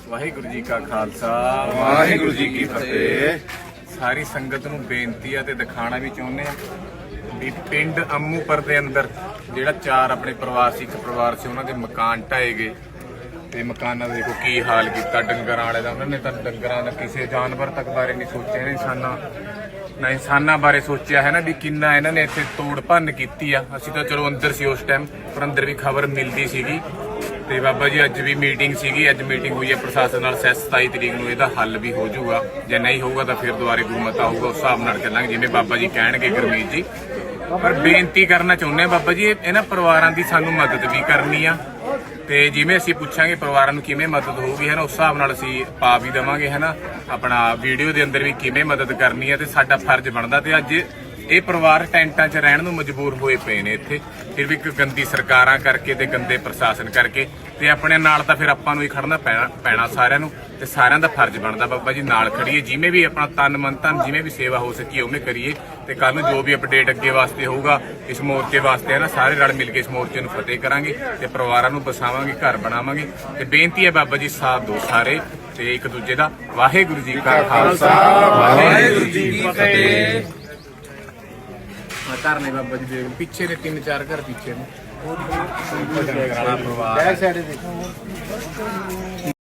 ਵਾਹਿਗੁਰੂ ਜੀ ਕਾ ਖਾਲਸਾ ਵਾਹਿਗੁਰੂ ਜੀ ਕੀ ਫਤਿਹ। ਸਾਰੀ ਸੰਗਤ ਨੂੰ ਬੇਨਤੀ ਆ ਤੇ ਦਿਖਾਣਾ ਵੀ ਚਾਹੁੰਦੇ ਆ ਵੀ ਪਿੰਡ ਅੰਮੂਪਰ ਦੇ ਅੰਦਰ ਜਿਹੜਾ ਚਾਰ ਆਪਣੇ ਪ੍ਰਵਾਸੀ ਇੱਕ ਪਰਿਵਾਰ ਸੀ ਉਹਨਾਂ ਦੇ ਮਕਾਨ ਢਾਏ ਗਏ। ਤੇ ਮਕਾਨਾਂ ਦਾ ਦੇਖੋ ਕੀ ਹਾਲ ਕੀਤਾ ਡੰਗਰਾਂ ਵਾਲੇ ਦਾ। ਉਹਨਾਂ ਨੇ ਤਾਂ ਡੰਗਰਾਂ ਦਾ ਕਿਸੇ ਜਾਨਵਰ ਤੱਕ ਬਾਰੇ ਨਹੀਂ ਸੋਚਿਆ ਇਨਸਾਨਾਂ ਨਾ ਇਨਸਾਨਾਂ ਬਾਰੇ ਸੋਚਿਆ ਹੈ ਨਾ ਵੀ ਕਿੰਨਾ ਇਹਨਾਂ ਨੇ ਇੱਥੇ ਤੋੜ ਭੰਨ ਕੀਤੀ ਆ। ਅਸੀਂ ਤਾਂ ਚਲੋ ਅੰਦਰ ਸੀ ਉਸ ਟਾਈਮ ਪਰ ਅੰਦਰ ਵੀ ਖਬਰ ਮਿਲਦੀ ਸੀਗੀ। ਤੇ ਬਾਬਾ ਜੀ, ਅੱਜ ਵੀ ਮੀਟਿੰਗ ਸੀਗੀ। ਅੱਜ ਮੀਟਿੰਗ ਹੋਈ ਹੈ ਪ੍ਰਸ਼ਾਸਨ ਨਾਲ ਸੈਸ 27 ਤਰੀਕ ਨੂੰ। ਇਹਦਾ ਹੱਲ ਵੀ ਹੋ ਜਾਊਗਾ। ਜੇ ਨਹੀਂ ਹੋਊਗਾ ਤਾਂ ਫਿਰ ਦੁਬਾਰੇ ਗੁਰਮਤਾ ਆਊਗਾ ਉਸ ਹਿਸਾਬ ਨਾਲ ਚੱਲਾਂਗੇ, ਜਿਵੇਂ ਬਾਬਾ ਜੀ ਕਹਿਣਗੇ ਗੁਰਮੀਤ ਜੀ। ਪਰ ਬੇਨਤੀ ਕਰਨਾ ਚਾਹੁੰਦੇ ਆ ਬਾਬਾ ਜੀ ਇਹਨਾਂ ਪਰਿਵਾਰਾਂ ਦੀ ਸਾਨੂੰ ਮਦਦ ਵੀ ਕਰਨੀ ਆ। ਤੇ ਜਿਵੇਂ ਅਸੀਂ ਪੁੱਛਾਂਗੇ ਪਰਿਵਾਰਾਂ ਨੂੰ ਕਿਵੇਂ ਮਦਦ ਹੋਊਗੀ, ਹੈ ਨਾ, ਉਸ ਹਿਸਾਬ ਨਾਲ ਅਸੀਂ ਪਾ ਵੀ ਦੇਵਾਂਗੇ, ਹੈ ਨਾ। ਆਪਣਾ ਵੀਡੀਓ ਦੇ ਅੰਦਰ ਵੀ ਕਿਵੇਂ ਮਦਦ ਕਰਨੀ ਹੈ ਤੇ ਸਾਡਾ ਫਰਜ਼ ਬਣਦਾ। ਤੇ ਅੱਜ ਇਹ ਪਰਿਵਾਰ ਟੈਂਟਾਂ 'ਚ ਰਹਿਣ ਨੂੰ ਮਜਬੂਰ ਹੋਏ ਪਏ ਨੇ ਇੱਥੇ। ਫਿਰ ਵੀ ਇੱਕ ਗੰਦੀ ਸਰਕਾਰਾਂ ਕਰਕੇ ਤੇ ਗੰਦੇ ਪ੍ਰਸ਼ਾਸਨ ਕਰਕੇ ਤੇ ਆਪਣੇ ਨਾਲ ਤਾਂ ਫਿਰ ਆਪਾਂ ਨੂੰ ਹੀ ਖੜਨਾ ਪੈਣਾ ਸਾਰਿਆਂ ਨੂੰ ਤੇ ਸਾਰਿਆਂ ਦਾ ਫਰਜ਼ ਬਣਦਾ। ਬਾਬਾ ਜੀ ਨਾਲ ਖੜੀਏ, ਜਿਵੇਂ ਵੀ ਆਪਣਾ ਤਨ ਮਨ ਧਨ, ਜਿਵੇਂ ਵੀ ਸੇਵਾ ਹੋ ਸਕੀ ਉਵੇਂ ਕਰੀਏ ਤੇ ਕੱਲ ਨੂੰ ਜੋ ਵੀ ਅਪਡੇਟ ਅੱਗੇ ਵਾਸਤੇ ਹੋਊਗਾ, ਇਸ ਮੋਰਚੇ ਵਾਸਤੇ ਹੈ ਨਾ, ਸਾਰੇ ਰਲ ਮਿਲ ਕੇ ਇਸ ਮੋਰਚੇ ਨੂੰ ਫਤਿਹ ਕਰਾਂਗੇ ਤੇ ਪਰਿਵਾਰਾਂ ਨੂੰ ਬਸਾਵਾਂਗੇ, ਘਰ ਬਣਾਵਾਂਗੇ। ਤੇ ਬੇਨਤੀ ਹੈ ਬਾਬਾ ਜੀ, ਸਾਥ ਦੋ ਸਾਰੇ ਤੇ ਇੱਕ ਦੂਜੇ ਦਾ। ਵਾਹਿਗੁਰੂ ਜੀ ਕਾ ਖਾਲਸਾ, ਵਾਹਿਗੁਰੂ ਧਰਨੇ ਬਾਬਾ ਜੀ ਦੇ ਪਿੱਛੇ ਨੇ ਤਿੰਨ ਚਾਰ ਘਰ ਪਿੱਛੇ ਨੇ। ਉਹ ਪਰਿਵਾਰ ਬੈਕ ਸਾਈਡ ਦੇਖੋ।